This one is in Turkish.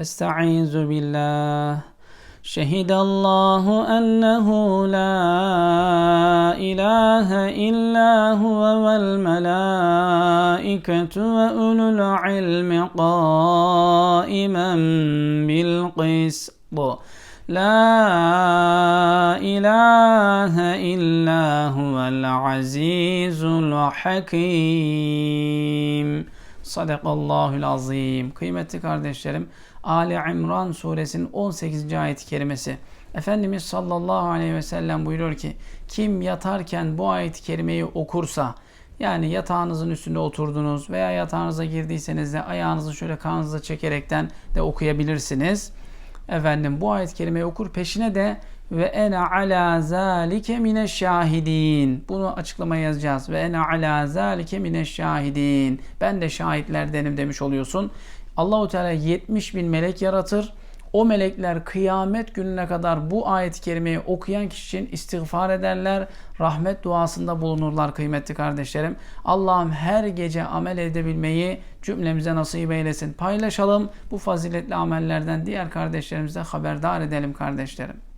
أستعيذ بالله. شهد الله أنه لا إله إلا هو والملائكة وأولو العلم قائما بالقسط. لا إله إلا هو العزيز الحكيم. Sadakallahül azim. Kıymetli kardeşlerim, Ali İmran suresinin 18. ayet-i kerimesi. Efendimiz sallallahu aleyhi ve sellem buyuruyor ki, kim yatarken bu ayet-i kerimeyi okursa, yani yatağınızın üstünde oturdunuz veya yatağınıza girdiyseniz de ayağınızı şöyle kanınıza çekerekten de okuyabilirsiniz. Efendim bu ayet-i kerimeyi okur peşine de ve ene ala zalike mine şahidin. Bunu açıklamaya yazacağız. Ve ene ala zalike mine şahidin. Ben de şahitlerdenim demiş oluyorsun. Allahu Teala 70 bin melek yaratır. O melekler kıyamet gününe kadar bu ayet-i kerimeyi okuyan kişi için istiğfar ederler. Rahmet duasında bulunurlar kıymetli kardeşlerim. Allah'ım her gece amel edebilmeyi cümlemize nasip eylesin. Paylaşalım bu faziletli amellerden diğer kardeşlerimize haberdar edelim kardeşlerim.